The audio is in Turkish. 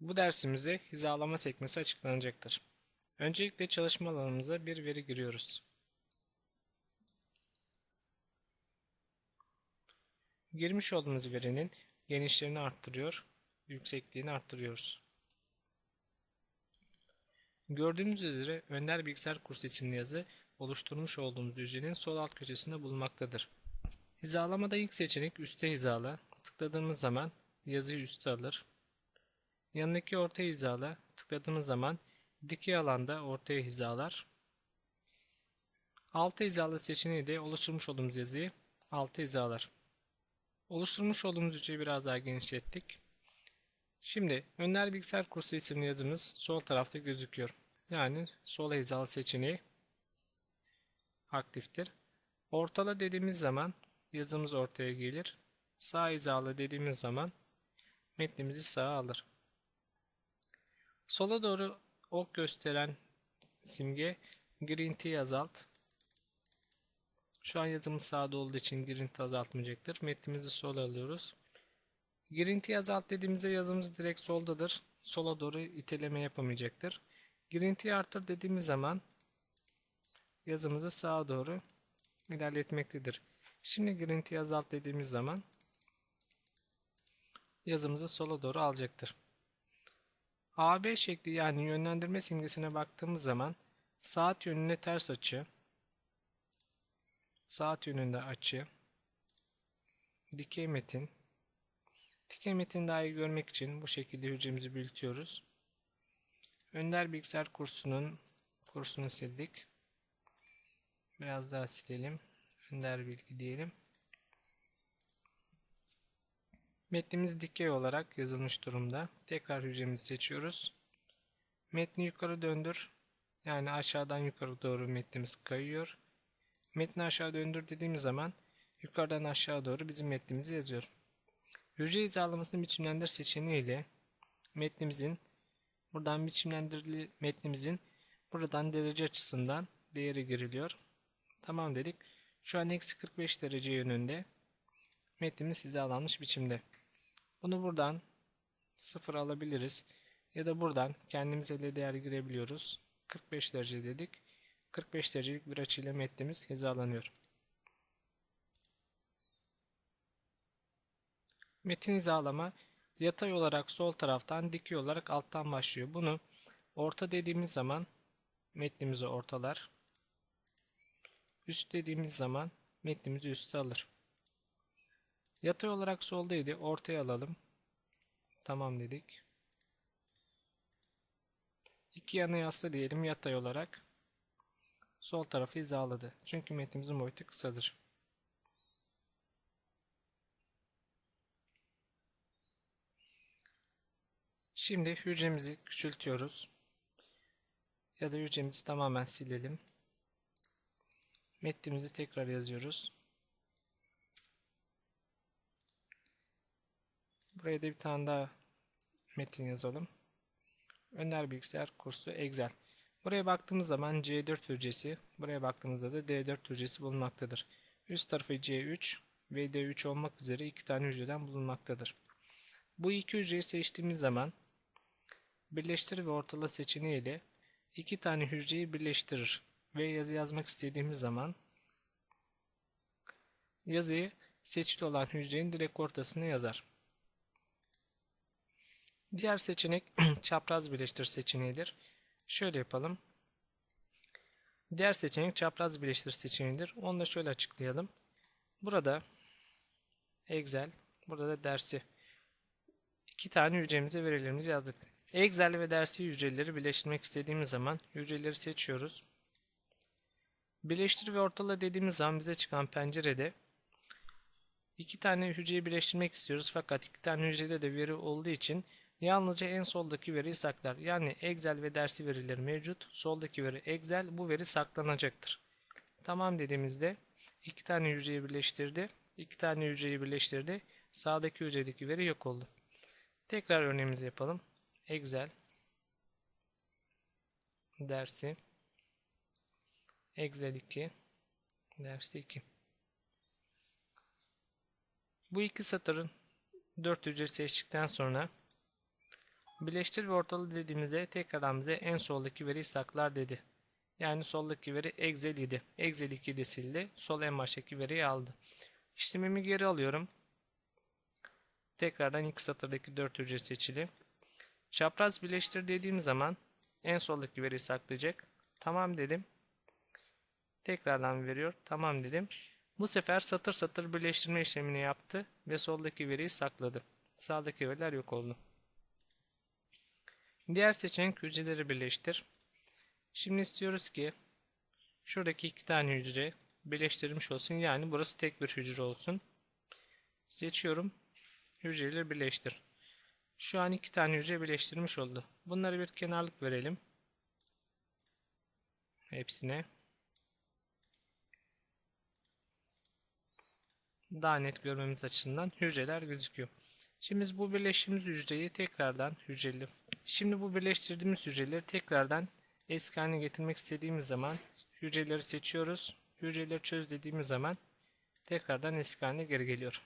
Bu dersimizde hizalama sekmesi açıklanacaktır. Öncelikle çalışma alanımıza bir veri giriyoruz. Girmiş olduğumuz verinin genişliğini arttırıyor, yüksekliğini arttırıyoruz. Gördüğümüz üzere Önder Bilgisayar Kursu isimli yazı oluşturmuş olduğumuz hücrenin sol alt köşesinde bulunmaktadır. Hizalamada ilk seçenek üste hizala. Tıkladığımız zaman yazıyı üste alır. Yanındaki orta hizala tıkladığımız zaman dikey alanda ortaya hizalar. Altı hizalı seçeneği de oluşturmuş olduğumuz yazıyı altı hizalar. Oluşturmuş olduğumuz hücreyi biraz daha genişlettik. Şimdi Önler Bilgisayar Kursu isimli yazımız sol tarafta gözüküyor. Yani sol hizalı seçeneği aktiftir. Ortala dediğimiz zaman yazımız ortaya gelir. Sağ hizalı dediğimiz zaman metnimizi sağa alır. Sola doğru ok gösteren simge girintiyi azalt. Şu an yazımız sağda olduğu için girinti azaltmayacaktır. Metnimizi sola alıyoruz. Girintiyi azalt dediğimizde yazımız direkt soldadır. Sola doğru iteleme yapamayacaktır. Girintiyi artır dediğimiz zaman yazımızı sağa doğru ilerletmektedir. Şimdi girintiyi azalt dediğimiz zaman yazımızı sola doğru alacaktır. AB şekli yani yönlendirme simgesine baktığımız zaman saat yönüne ters açı, saat yönünde açı, dikey metin, dikey metin daha iyi görmek için bu şekilde hücremizi büyütüyoruz. Önder Bilgisayar kursunun kursunu sildik. Biraz daha silelim. Önder bilgi diyelim. Metnimiz dikey olarak yazılmış durumda. Tekrar hücremizi seçiyoruz. Metni yukarı döndür. Yani aşağıdan yukarı doğru metnimiz kayıyor. Metni aşağı döndür dediğimiz zaman yukarıdan aşağı doğru bizim metnimizi yazıyor. Hücre hizalamasını biçimlendir seçeneği ile metnimizin buradan biçimlendirili metnimizin buradan derece açısından değeri giriliyor. Tamam dedik. Şu an eksi 45 derece yönünde metnimiz hizalanmış biçimde. Bunu buradan sıfır alabiliriz. Ya da buradan kendimiz ele değer girebiliyoruz. 45 derece dedik. 45 derecelik bir açıyla metnimiz hizalanıyor. Metin hizalama yatay olarak sol taraftan dikey olarak alttan başlıyor. Bunu orta dediğimiz zaman metnimizi ortalar. Üst dediğimiz zaman metnimizi üste alır. Yatay olarak soldaydı. Ortaya alalım. Tamam dedik. İki yana yasla diyelim yatay olarak. Sol tarafı hizaladı. Çünkü metnimizin boyutu kısadır. Şimdi hücremizi küçültüyoruz. Ya da hücremizi tamamen silelim. Metnimizi tekrar yazıyoruz. Buraya da bir tane daha metin yazalım. Önder Bilgisayar Kursu Excel. Buraya baktığımız zaman C4 hücresi, buraya baktığımızda da D4 hücresi bulunmaktadır. Üst tarafı C3 ve D3 olmak üzere iki tane hücreden bulunmaktadır. Bu iki hücreyi seçtiğimiz zaman birleştir ve ortala seçeneği ile iki tane hücreyi birleştirir ve yazı yazmak istediğimiz zaman yazıyı seçili olan hücrenin direkt ortasına yazar. Diğer seçenek çapraz birleştir seçeneğidir. Şöyle yapalım. Diğer seçenek çapraz birleştir seçeneğidir. Onu da şöyle açıklayalım. Burada Excel, burada da dersi. iki tane hücremize verilerimizi yazdık. Excel ve dersi hücreleri birleştirmek istediğimiz zaman hücreleri seçiyoruz. Birleştir ve ortala dediğimiz zaman bize çıkan pencerede iki tane hücreyi birleştirmek istiyoruz. Fakat iki tane hücrede de veri olduğu için Yalnızca en soldaki veriyi saklar. Yani Excel ve dersi verileri mevcut. Soldaki veri Excel. Bu veri saklanacaktır. Tamam dediğimizde iki tane hücreyi birleştirdi. iki tane hücreyi birleştirdi. Sağdaki hücredeki veri yok oldu. Tekrar örneğimizi yapalım. Excel dersi Excel 2 dersi 2 Bu iki satırın 4 hücre seçtikten sonra Birleştir ve ortala dediğimizde tekrardan bize en soldaki veriyi saklar dedi. Yani soldaki veri Excel 7. Excel 2'de sildi. Sol en baştaki veriyi aldı. İşlemimi geri alıyorum. Tekrardan ilk satırdaki 4 hücre seçili. Çapraz birleştir dediğim zaman en soldaki veriyi saklayacak. Tamam dedim. Tekrardan veriyor. Tamam dedim. Bu sefer satır satır birleştirme işlemini yaptı ve soldaki veriyi sakladı. Sağdaki veriler yok oldu. Diğer seçenek hücreleri birleştir. Şimdi istiyoruz ki şuradaki iki tane hücre birleştirilmiş olsun. Yani burası tek bir hücre olsun. Seçiyorum. Hücreleri birleştir. Şu an iki tane hücre birleştirmiş oldu. Bunları bir kenarlık verelim. Hepsine. Daha net görmemiz açısından hücreler gözüküyor. Şimdi biz bu birleştirdiğimiz hücreyi tekrardan hücreli. Şimdi bu birleştirdiğimiz hücreleri tekrardan eski haline getirmek istediğimiz zaman hücreleri seçiyoruz. Hücreleri çöz dediğimiz zaman tekrardan eski haline geri geliyor.